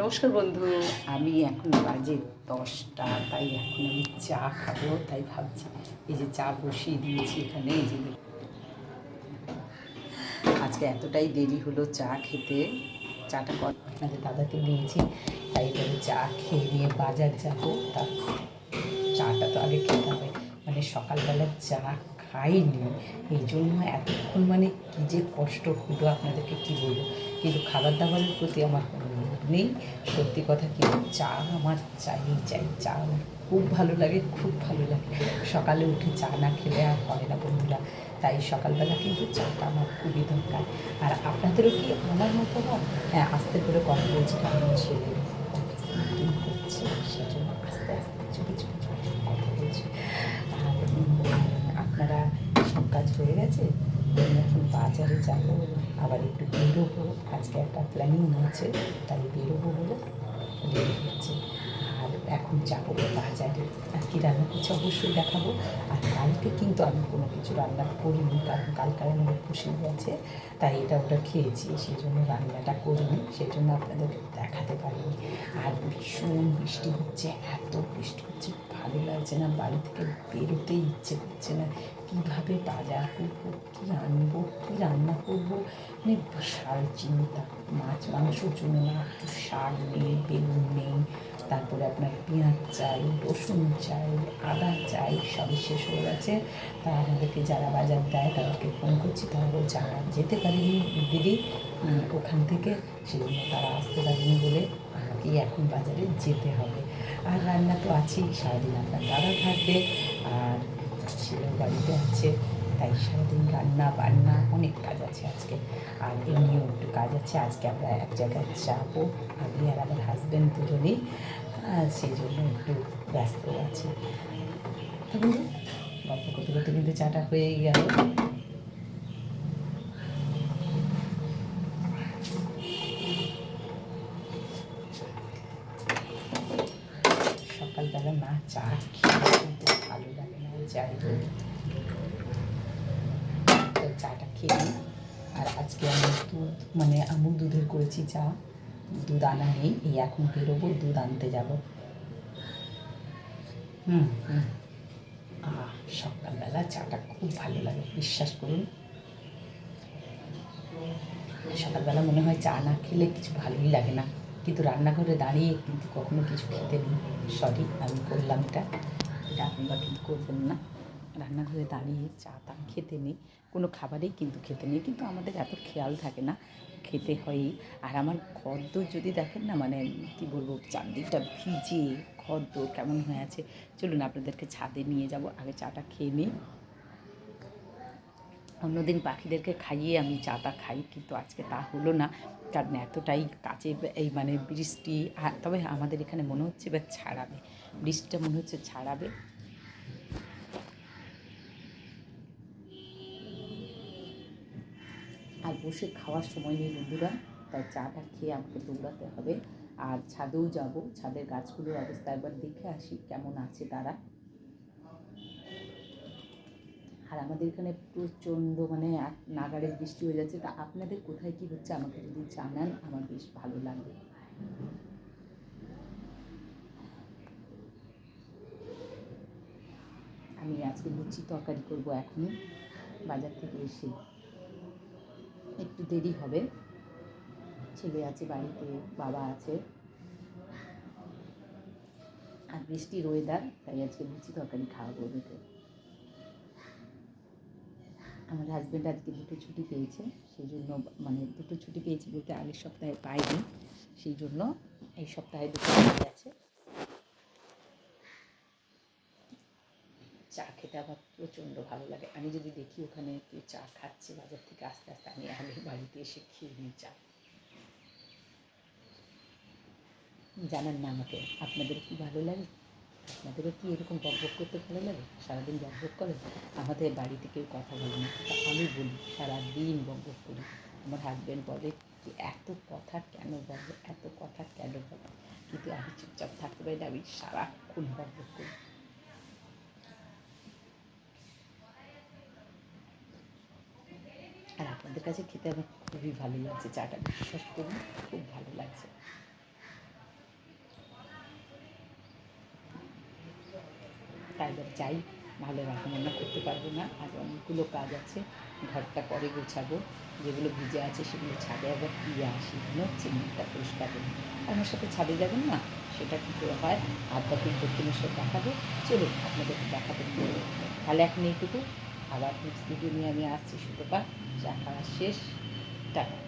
নমস্কার বন্ধু। আমি এখন বাজে দশটা, তাই এখন আমি চা খাব, তাই ভাবছি এই যে চা বসিয়ে দিয়েছি এখানে, এই যে আজকে এতটাই দেরি হলো চা খেতে। চাটা আপনাদের দাদাকে দিয়েছি, তাই এবারে চা খেয়ে নিয়ে বাজার যাব। তার চাটা তো আগে খেতে হবে। মানে সকালবেলা চা খাইনি, এই জন্য এতক্ষণ মানে কী যে কষ্ট হলো, আপনাদেরকে কী বলব? কিন্তু খাবার দাবারের প্রতি আমার কোনো লোভ নেই। সত্যি কথা কিন্তু চা আমার চাই চাই, চা আমার খুব ভালো লাগে, খুব ভালো লাগে। সকালে উঠে চা না খেলে আর হয় না বন্ধুরা। তাই সকালবেলা কিন্তু চাটা আমার খুবই দরকার। আর আপনাদেরও কি আমার মতো হয় হ্যাঁ আস্তে করে কথা বলছি, কারণ ছেলে করছে, সেজন্য আস্তে আস্তে চুপি চুপি কথা বলছি। আর আপনারা সব কাজ হয়ে গেছে? আমি এখন বাজারে যাব, আবার একটু বেরোবো। আজকে একটা প্ল্যানিং আছে তাই বেরোবো বলে রেডি হচ্ছে আর এখন যাব বাজারে। আর কি রান্না করছি অবশ্যই দেখাবো। আর কালকে কিন্তু আমি কোনো কিছু রান্না করিনি, কারণ কালকে আমার খুশি গেছে, তাই এটা ওটা খেয়েছি সেই জন্য রান্নাটা করিনি সেই জন্য আপনাদেরকে দেখাতে পারিনি। আর ভীষণ বৃষ্টি হচ্ছে, এত বৃষ্টি হচ্ছে, ভালো লাগছে না, বাড়ি থেকে বেরোতেই ইচ্ছে করছে না। কীভাবে বাজার করব, কী আনব, কী রান্না করব? মানে বিশাল চিন্তা। মাছ মাংসর জন্য একটু শাক নেই, বেগুন নেই, তারপরে আপনার পেঁয়াজ চাই, রসুন চাই, আদা চাই, সবই শেষ হয়ে গেছে। তা আমাদেরকে যারা বাজার দেয়, তাদেরকে ফোন করছি। তারা বলছে যেতে পারিনি দিদি ওখান থেকে। সেই জন্য তারা আসতে পারেনি বলে আমাকেই এখন বাজারে যেতে হবে। আর রান্না তো আছেই, সারাদিন আপনার দাদা থাকবে, আর ছেলেও বাড়িতে আছে, তাই সারাদিন রান্না বান্না অনেক কাজ আছে আজকে। আর এমনিও একটু কাজ আছে, আজকে আমরা এক জায়গায় যাব, আমি আর আমার হাজব্যান্ড দুজনেই। সেই জন্য একটু ব্যস্ত আছি। গল্প করতে করতে কিন্তু চাটা হয়েই গেল। সকালবেলা না চা খেয়ে কিন্তু ভালো লাগে না যাই তো চাটা খেয়ে আর আজকে আমি দুধ মানে আমুল দুধের করেছি চা। দুধ আনা নেই, এই এখন বেরোবো, দুধ আনতে যাব। হুম হুম। আহ, সকালবেলা চাটা খুব ভালো লাগে, বিশ্বাস করুন। সকালবেলা মনে হয় চা না খেলে কিছু ভালোই লাগে না। কিন্তু রান্নাঘরে দাঁড়িয়ে কিন্তু কখনো কিছু খেতে নেই। সরি আমি করলাম এটা এটা আপনারা কিন্তু করবেন না। রান্নাঘরে দাঁড়িয়ে চা তা খেতে নেই। কোনো খাবারেই কিন্তু খেতে নেই। কিন্তু আমাদের এত খেয়াল থাকে না, খেতে হয়ই। আর আমার খদ্দ যদি দেখেন না মানে কি বলব চারদিকটা ভিজে, খদ্দ কেমন হয়ে আছে। চলুন আপনাদেরকে ছাদে নিয়ে যাব। আগে চাটা খেয়ে নিই। অন্যদিন পাখিদেরকে খাইয়ে আমি চাটা খাই, কিন্তু আজকে তা হলো না। কারণ এতটাই কাছে এই মানে বৃষ্টি তবে আমাদের এখানে মনে হচ্ছে এবার ছাড়াবে। বৃষ্টিটা মনে হচ্ছে ছাড়াবে। আর বসে খাওয়ার সময় নেই বন্ধুরা, তাই চাটা খেয়ে আমাকে দৌড়াতে হবে। আর ছাদেও যাব, ছাদের গাছগুলোর অবস্থা একবার দেখে আসি, কেমন আছে তারা। আর আমাদের এখানে প্রচণ্ড মানে এক নাগাড়ে বৃষ্টি হয়ে যাচ্ছে। তা আপনাদের কোথায় কী হচ্ছে আমাকে যদি জানান, আমার বেশ ভালো লাগবে। আমি আজকে লুচি তরকারি করব এখনই, বাজার থেকে এসে। একটু দেরি হবে। ছেলে আছে, বাড়িতে বাবা আছে। আর বৃষ্টির ওয়েদার তাই আজকে লুচি তরকারি খাওয়াবো ওদেরকে আমার হাজব্যান্ড আজকে দুটো ছুটি পেয়েছে, সেই জন্য মানে দুটো ছুটি পেয়েছে বলতে আগের সপ্তাহে পাইনি, সেই জন্য এই সপ্তাহে দুটো ছুটি আছে। চা খেতে আমার প্রচণ্ড ভালো লাগে। আমি যদি দেখি ওখানে কেউ চা খাচ্ছে, বাজার থেকে আস্তে আস্তে আমি আগে বাড়িতে এসে খেয়ে নিই চা। জানান না আমাকে, আপনাদের কি ভালো লাগে? আপনাদেরও কি এরকম বকবক করতে ভালো লাগে? সারাদিন বকবক করে? আমাদের বাড়িতে কেউ কথা বলে না। আমি বলি, সারাদিন বকবক করি। আমার হাজব্যান্ড বলে যে, এত কথা কেন বলো? এত কথা কেন বলো? কিন্তু আমি চুপচাপ থাকতে পারি না, আমি সারাক্ষণ বকবক করি। আর আপনাদের কাছে খেতে আমার খুবই ভালো লাগছে। চাটা বিশ্বাস করুন, খুব ভালো লাগছে। এবার যাই, ভালো রান্নাবান্না করতে পারব না। আর অনেকগুলো কাজ আছে, ঘরটা পরে গোছাবো। যেগুলো ভিজে আছে সেগুলো ছাদে আবার দিয়ে আসি। মনে হচ্ছে মুখটা পরিষ্কার করি আমার সাথে ছাদে যাবেন না? সেটা কী করে হয় আধ্যাত্মিক দক্ষিণেশ্বর দেখাবো। চলুন, আপনাদেরকে দেখাতে। তাহলে এখন এইটুকু। আবার নেক্সট ভিডিও নিয়ে আমি আসছি, সুতপা। চা খাওয়া শেষ। টাটা।